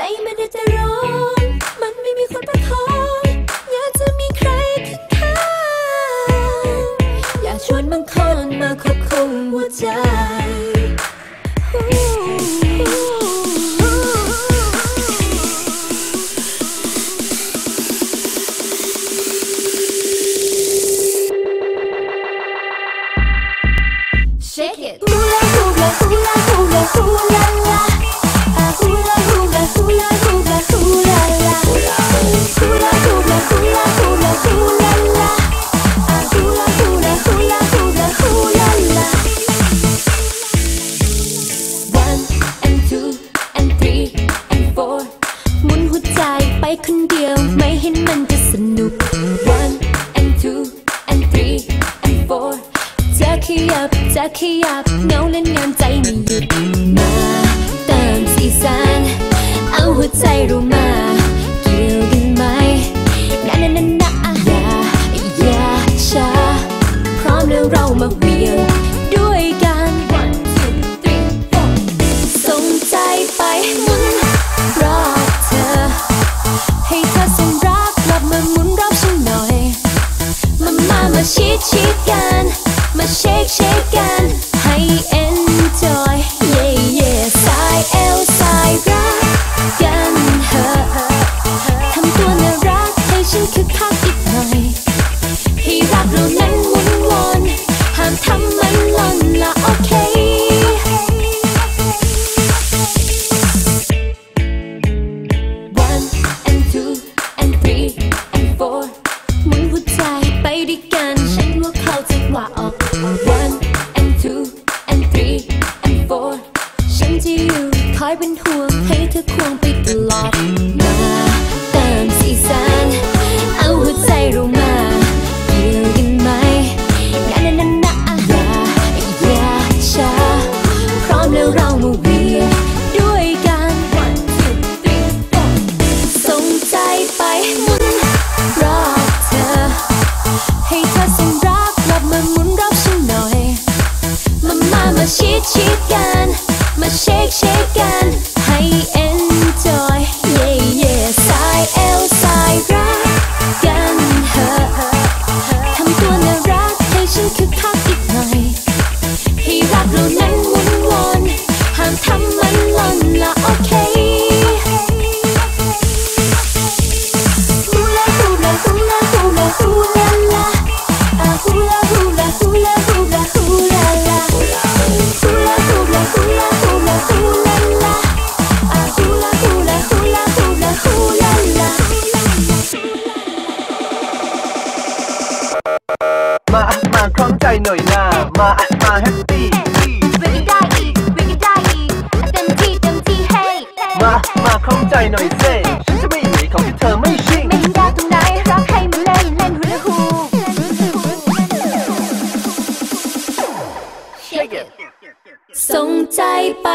ใจมันได้แต่ร้อนมันไม่มีคน ขยับจะขยับเงาเล่นงานใจไม่หยุดมาเติมสีสันเอาหัวใจเรามาเกี่ยวกันไหมนะนะนะนอย่าอย่าช้าพร้อมแล้วเรามาเวียนด้วยกัน One two three four ส่งใจไปหมุนรอบเธอ ให้เธอส่งรักกลับมาหมุนรอบฉันหน่อย มามามาชิดชิดกัน มาเช ให้เธอควงไปตลอดมาติมสีสันเอาหัวใจเรามาเกี่ยวกันไหมนะนะนะนะอย่าอย่าช้าพร้อมแล้วเรามาเวียนด้วยกันส่งใจไปหมุนรอบเธอ ให้เธอส่งรักกลับมาหมุนรอบฉันหน่อย มามามาชิดชิดกัน มาเช็คเช็คกันให้ enjoy yeah yeah สายเอลสายรักกันเถอะทำตัวน่ารักให้ฉันคึกคักอีกหน่อยให้รักเรานั้นหมุนวน หน่อยนะมามาแฮปปี้เวกได้อีกเวกได้อีกเต็มที่เต็มที่เฮ้มามาคล้องใจหน่อยเซ่ฉันจะไม่หนีของที่เธอไม่ชิงไม่หันยากตรงไหนรักให้มาเล่นเล่นฮูลาฮูส่งใจไป